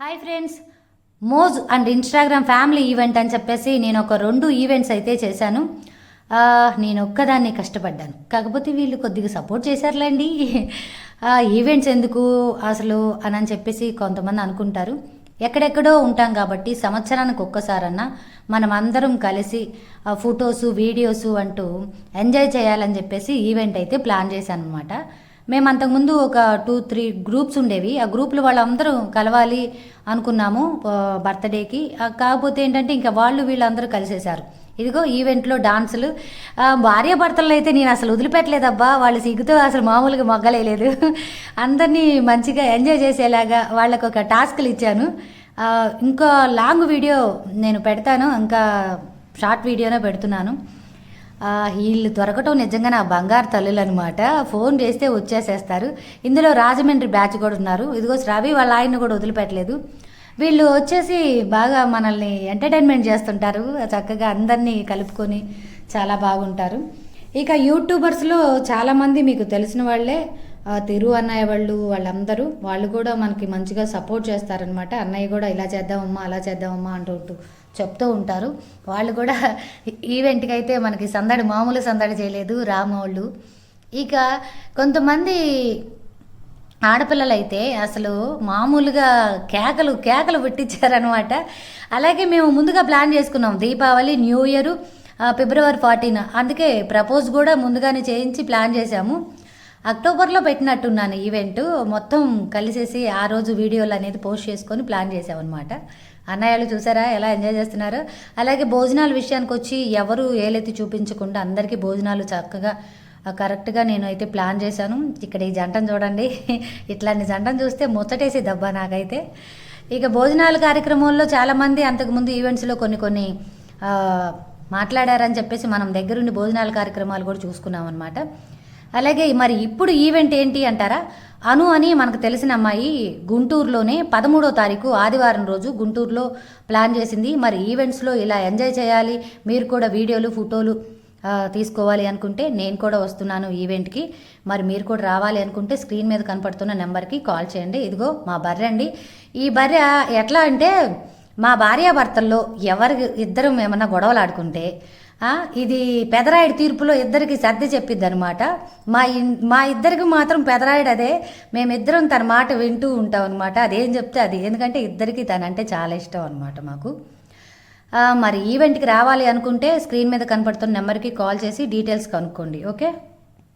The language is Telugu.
Hi friends Moj and Instagram family event అని చెప్పేసి నేను ఒక రెండు ఈవెంట్స్ అయితే చేశాను. నేను ఒక్కదాన్ని కష్టపడ్డాను. కాకపోతే వీళ్ళు కొద్దిగా సపోర్ట్ చేశారులేండి. ఈవెంట్స్ ఎందుకు అసలు అని అని చెప్పేసి కొంతమంది అనుకుంటారు. ఎక్కడెక్కడో ఉంటాం కాబట్టి సంవత్సరానికి ఒక్కసారన్నా మనం అందరం కలిసి ఫొటోస్ ఫొటోసు వీడియోసు అంటూ ఎంజాయ్ చేయాలని చెప్పేసి ఈవెంట్ అయితే ప్లాన్ చేశాను అనమాట మేము అంతకుముందు ఒక టూ త్రీ గ్రూప్స్ ఉండేవి. ఆ గ్రూప్లు వాళ్ళందరూ కలవాలి అనుకున్నాము బర్త్డేకి. కాకపోతే ఏంటంటే ఇంకా వాళ్ళు వీళ్ళందరూ కలిసేశారు. ఇదిగో ఈవెంట్లో డాన్సులు. భార్య భార్యాభర్తలు అయితే నేను అసలు వదిలిపెట్టలేదబ్బా. వాళ్ళు సిగ్గుతో అసలు మామూలుగా మొగ్గలేదు అందరినీ మంచిగా ఎంజాయ్ చేసేలాగా వాళ్ళకు ఒక టాస్క్లు ఇచ్చాను. ఇంకా లాంగ్ వీడియో నేను పెడతాను. ఇంకా షార్ట్ వీడియోనే పెడుతున్నాను. వీళ్ళు దొరకటం నిజంగా నా బంగారు తల్లులు అనమాట ఫోన్ చేస్తే వచ్చేసేస్తారు. ఇందులో రాజమండ్రి బ్యాచ్ కూడా ఉన్నారు. ఇదిగో రవి వాళ్ళ ఆయన కూడా వదిలిపెట్టలేదు. వీళ్ళు వచ్చేసి బాగా మనల్ని ఎంటర్టైన్మెంట్ చేస్తుంటారు. చక్కగా అందరినీ కలుపుకొని చాలా బాగుంటారు. ఇక యూట్యూబర్స్లో చాలామంది మీకు తెలిసిన వాళ్ళే తిరు అన్నయ్య వాళ్ళు వాళ్ళందరూ వాళ్ళు కూడా మనకి మంచిగా సపోర్ట్ చేస్తారనమాట. అన్నయ్య కూడా ఇలా చేద్దామమ్మా అలా చేద్దామమ్మా అంటూ చెప్తూ ఉంటారు. వాళ్ళు కూడా ఈవెంట్కి అయితే మనకి సందడి మామూలు సందడి చేయలేదు రామోళ్ళు. ఇక కొంతమంది ఆడపిల్లలైతే అసలు మామూలుగా కేకలు కేకలు పుట్టించారనమాట అలాగే మేము ముందుగా ప్లాన్ చేసుకున్నాం. Deepavali new year February fourteen. అందుకే ప్రపోజ్ కూడా ముందుగానే చేయించి ప్లాన్ చేశాము. అక్టోబర్లో పెట్టినట్టున్నాను ఈవెంట్. మొత్తం కలిసేసి ఆ రోజు వీడియోలు అనేది పోస్ట్ చేసుకొని ప్లాన్ చేసామన్నమాట అన్నయ్యలు చూసారా ఎలా ఎంజాయ్ చేస్తున్నారు? అలాగే భోజనాల విషయానికి వచ్చి ఎవరు ఏలెత్తి చూపించకుండా అందరికీ భోజనాలు చక్కగా కరెక్ట్గా నేను అయితే ప్లాన్ చేశాను. ఇక్కడ ఈ జంటను చూడండి. ఇట్లాంటి జంటను చూస్తే ముచ్చటేసి దబ్బా నాకైతే. ఇక భోజనాల కార్యక్రమంలో చాలామంది అంతకుముందు ఈవెంట్స్లో కొన్ని కొన్ని మాట్లాడారని చెప్పేసి మనం దగ్గరుండి భోజనాల కార్యక్రమాలు కూడా చూసుకున్నాం అనమాట అలాగే మరి ఇప్పుడు ఈవెంట్ ఏంటి అంటారా? అను అని మనకు తెలిసిన అమ్మాయి గుంటూరులోనే పదమూడో తారీఖు ఆదివారం రోజు గుంటూరులో ప్లాన్ చేసింది. మరి ఈవెంట్స్లో ఇలా ఎంజాయ్ చేయాలి మీరు కూడా వీడియోలు ఫోటోలు తీసుకోవాలి అనుకుంటే నేను కూడా వస్తున్నాను ఈవెంట్కి మరి మీరు కూడా రావాలి అనుకుంటే స్క్రీన్ మీద కనపడుతున్న నెంబర్కి కాల్ చేయండి. ఇదిగో మా బర్రె అండి. ఈ బర్రె ఎట్లా అంటే మా భార్యాభర్తల్లో ఎవరి ఇద్దరం ఏమన్నా గొడవలు ఆడుకుంటే ఇది పెదరాయుడు తీర్పులో ఇద్దరికి సర్ది చెప్పిద్ది అనమాట మా మా ఇద్దరికి మాత్రం పెదరాయుడు అదే. మేమిద్దరం తన మాట వింటూ ఉంటాం అనమాట అదేం చెప్తే అది. ఎందుకంటే ఇద్దరికి తనంటే చాలా ఇష్టం అనమాట మాకు. మరి ఈవెంట్కి రావాలి అనుకుంటే స్క్రీన్ మీద కనపడుతున్న నెంబర్కి కాల్ చేసి డీటెయిల్స్ కనుక్కోండి. ఓకే?